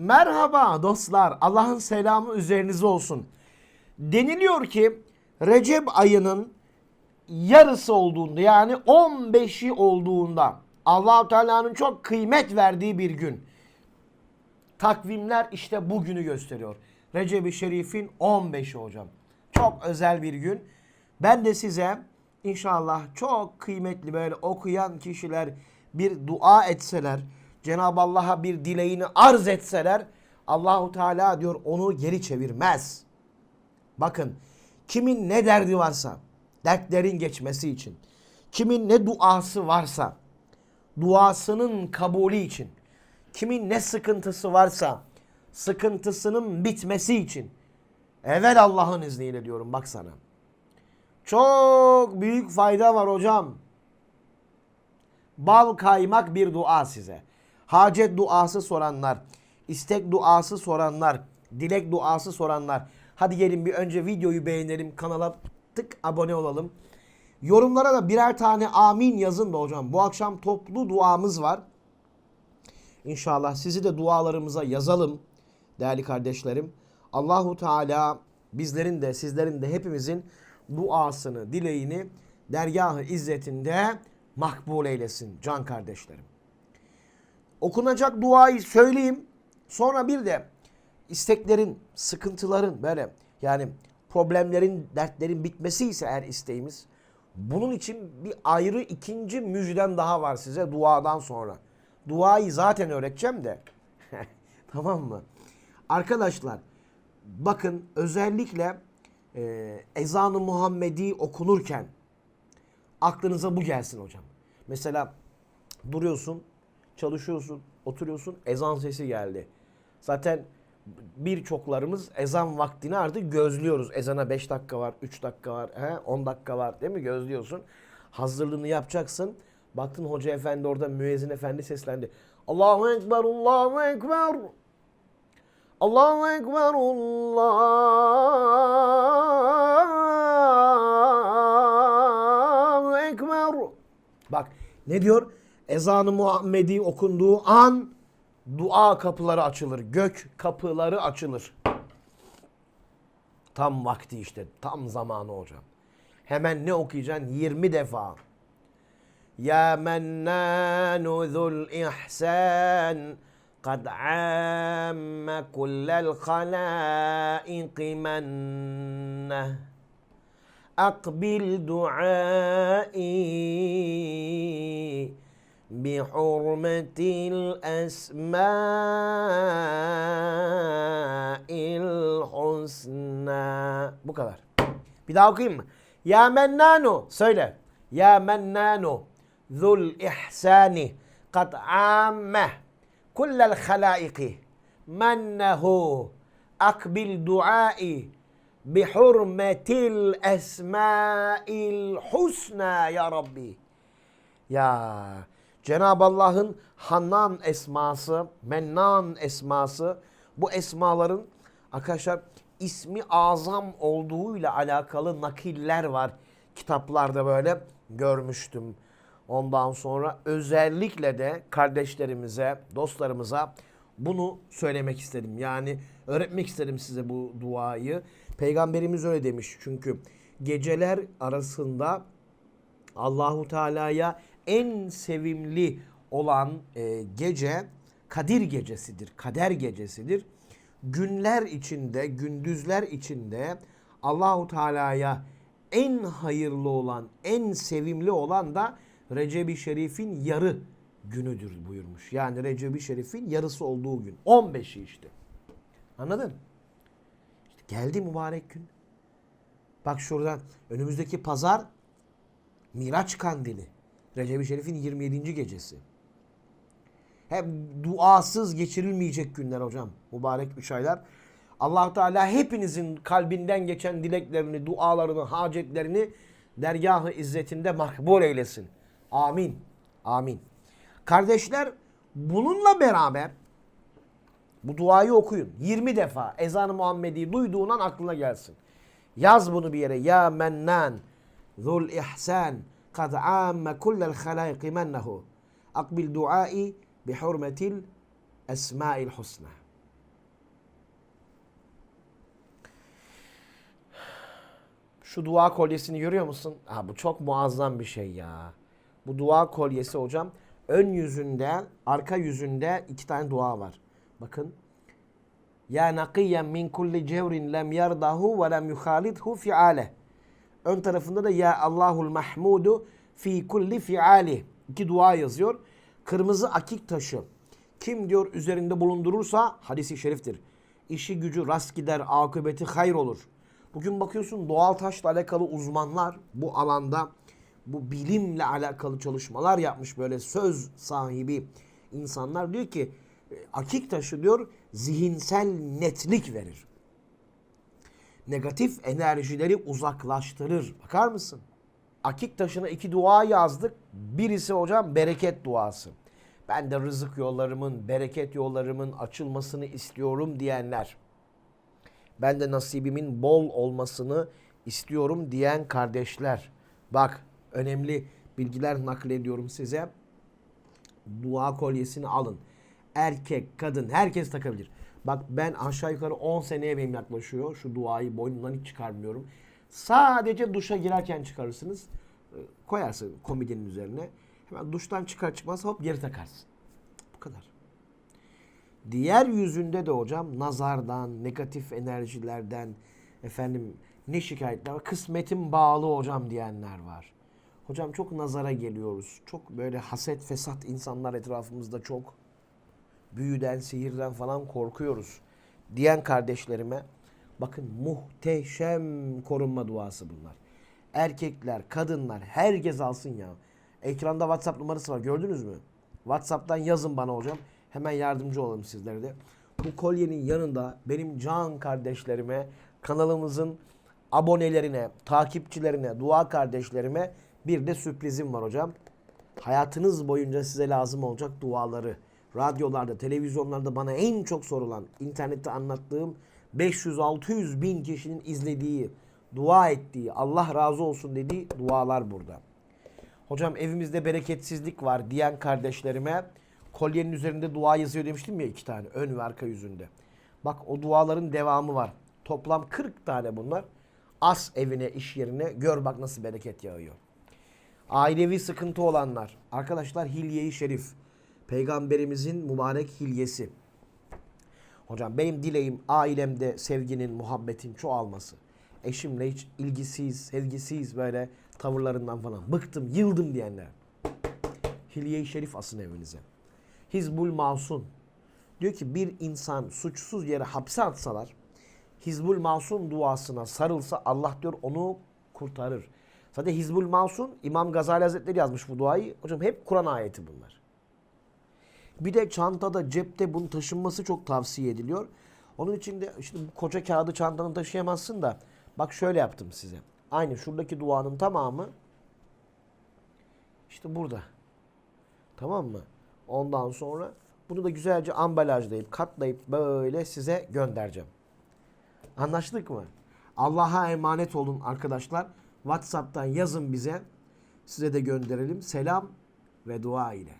Merhaba dostlar. Allah'ın selamı üzerinize olsun. Deniliyor ki Recep ayının yarısı olduğunda yani 15'i olduğunda Allahu Teala'nın çok kıymet verdiği bir gün. Takvimler işte bugünü gösteriyor. Recep-i Şerif'in 15'i hocam. Çok özel bir gün. Ben de size inşallah çok kıymetli böyle okuyan kişiler bir dua etseler, Cenab-ı Allah'a bir dileğini arz etseler Allahu Teala diyor onu geri çevirmez. Bakın kimin ne derdi varsa dertlerin geçmesi için, kimin ne duası varsa duasının kabulü için, kimin ne sıkıntısı varsa sıkıntısının bitmesi için evvel Allah'ın izniyle diyorum bak sana. Çok büyük fayda var hocam. Bal kaymak bir dua size. Hacet duası soranlar, istek duası soranlar, dilek duası soranlar. Hadi gelin bir önce videoyu beğenelim, kanala tık abone olalım. Yorumlara da birer tane amin yazın da hocam. Bu akşam toplu duamız var. İnşallah sizi de dualarımıza yazalım değerli kardeşlerim. Allahu Teala bizlerin de sizlerin de hepimizin duasını, dileğini dergahı izzetinde makbul eylesin can kardeşlerim. Okunacak duayı söyleyeyim. Sonra bir de isteklerin, sıkıntıların böyle yani problemlerin, dertlerin bitmesi ise eğer isteğimiz bunun için bir ayrı ikinci müjdem daha var size duadan sonra. Duayı zaten öğreteceğim de. tamam mı? Arkadaşlar bakın özellikle e, ezanı Muhammedi okunurken aklınıza bu gelsin hocam. Mesela duruyorsun, çalışıyorsun, oturuyorsun, ezan sesi geldi. Zaten birçoklarımız ezan vaktini artık gözlüyoruz. Ezana 5 dakika var, 3 dakika var, he, 10 dakika var değil mi? Gözlüyorsun. Hazırlığını yapacaksın. Baktın hoca efendi orada müezzin efendi seslendi. Allahu Ekber, Allahu Ekber. Allahu Ekber, Allahu Ekber. Bak ne diyor? ezanı Muhammedi okunduğu an dua kapıları açılır. Gök kapıları açılır. Tam vakti işte. Tam zamanı hocam. Hemen ne okuyacaksın? 20 defa. Ya mennanu zul ihsan kad amme kullel halâiki menneh akbil duai بحرمة الأسماء الحسنى Bu kadar. Bir daha okuyayım mı? Ya Mennanu söyle. Ya Mennanu zul ihsani kad amme kullel halaiki mennehu akbil duai bihurmetil esmail husna ya Rabbi. Ya Cenab-ı Allah'ın Hannan esması, Mennan esması bu esmaların arkadaşlar ismi azam olduğuyla alakalı nakiller var. Kitaplarda böyle görmüştüm. Ondan sonra özellikle de kardeşlerimize, dostlarımıza bunu söylemek istedim. Yani öğretmek istedim size bu duayı. Peygamberimiz öyle demiş. Çünkü geceler arasında Allahu Teala'ya en sevimli olan e, gece Kadir gecesidir. Kader gecesidir. Günler içinde, gündüzler içinde Allahu Teala'ya en hayırlı olan, en sevimli olan da Recep-i Şerif'in yarı günüdür buyurmuş. Yani Recep-i Şerif'in yarısı olduğu gün. 15'i işte. Anladın? İşte geldi mübarek gün. Bak şuradan önümüzdeki pazar Miraç Kandili. Recep-i Şerif'in 27. gecesi. Hep duasız geçirilmeyecek günler hocam. Mübarek üç aylar. allah Teala hepinizin kalbinden geçen dileklerini, dualarını, hacetlerini dergahı izzetinde makbul eylesin. Amin. Amin. Kardeşler bununla beraber bu duayı okuyun. 20 defa ezan-ı Muhammedi duyduğun aklına gelsin. Yaz bunu bir yere. Ya mennan zul ihsan kad amme kullel halayki mennehu akbil duai bi hurmetil esmail. Şu dua kolyesini görüyor musun? Ha, bu çok muazzam bir şey ya. Bu dua kolyesi hocam ön yüzünde, arka yüzünde iki tane dua var. Bakın. Ya nakiyen min kulli cevrin lem yardahu ve lem yuhalidhu fi'ale. Ön tarafında da ya Allahul mahmudu fi kulli fi'ali. İki dua yazıyor. Kırmızı akik taşı. Kim diyor üzerinde bulundurursa hadisi şeriftir. İşi gücü rast gider, akıbeti hayır olur. Bugün bakıyorsun doğal taşla alakalı uzmanlar bu alanda bu bilimle alakalı çalışmalar yapmış böyle söz sahibi insanlar diyor ki e, akik taşı diyor zihinsel netlik verir. Negatif enerjileri uzaklaştırır. Bakar mısın? Akik taşına iki dua yazdık. Birisi hocam bereket duası. Ben de rızık yollarımın, bereket yollarımın açılmasını istiyorum diyenler. Ben de nasibimin bol olmasını istiyorum diyen kardeşler. Bak önemli bilgiler naklediyorum size. Dua kolyesini alın. Erkek, kadın herkes takabilir. Bak ben aşağı yukarı 10 seneye benim yaklaşıyor. Şu duayı boynumdan hiç çıkarmıyorum. Sadece duşa girerken çıkarırsınız. Ee, Koyarsın komodinin üzerine. Hemen duştan çıkar çıkmaz hop geri takarsın. Bu kadar. Diğer yüzünde de hocam nazardan, negatif enerjilerden, efendim ne şikayetler var? Kısmetim bağlı hocam diyenler var. Hocam çok nazara geliyoruz. Çok böyle haset, fesat insanlar etrafımızda çok. Büyüden, sihirden falan korkuyoruz. Diyen kardeşlerime bakın muhteşem korunma duası bunlar. Erkekler, kadınlar herkes alsın ya. Ekranda WhatsApp numarası var gördünüz mü? WhatsApp'tan yazın bana hocam. Hemen yardımcı olalım sizlere de. Bu kolyenin yanında benim can kardeşlerime, kanalımızın abonelerine, takipçilerine, dua kardeşlerime bir de sürprizim var hocam. Hayatınız boyunca size lazım olacak duaları. Radyolarda, televizyonlarda bana en çok sorulan, internette anlattığım 500-600 bin kişinin izlediği, dua ettiği, Allah razı olsun dediği dualar burada. Hocam evimizde bereketsizlik var diyen kardeşlerime kolyenin üzerinde dua yazıyor demiştim ya iki tane ön ve arka yüzünde. Bak o duaların devamı var. Toplam 40 tane bunlar. As evine, iş yerine gör bak nasıl bereket yağıyor. Ailevi sıkıntı olanlar. Arkadaşlar hilye-i şerif. Peygamberimizin mübarek hilyesi. Hocam benim dileğim ailemde sevginin, muhabbetin çoğalması. Eşimle hiç ilgisiz, sevgisiz böyle tavırlarından falan bıktım, yıldım diyenler. Hilye-i Şerif asın evinize. Hizbul Masun. Diyor ki bir insan suçsuz yere hapse atsalar Hizbul Masun duasına sarılsa Allah diyor onu kurtarır. Zaten Hizbul Masun İmam Gazali Hazretleri yazmış bu duayı. Hocam hep Kur'an ayeti bunlar. Bir de çantada, cepte bunun taşınması çok tavsiye ediliyor. Onun için de işte bu koca kağıdı çantanı taşıyamazsın da bak şöyle yaptım size. Aynı şuradaki duanın tamamı işte burada. Tamam mı? Ondan sonra bunu da güzelce ambalajlayıp katlayıp böyle size göndereceğim. Anlaştık mı? Allah'a emanet olun arkadaşlar. WhatsApp'tan yazın bize. Size de gönderelim. Selam ve dua ile.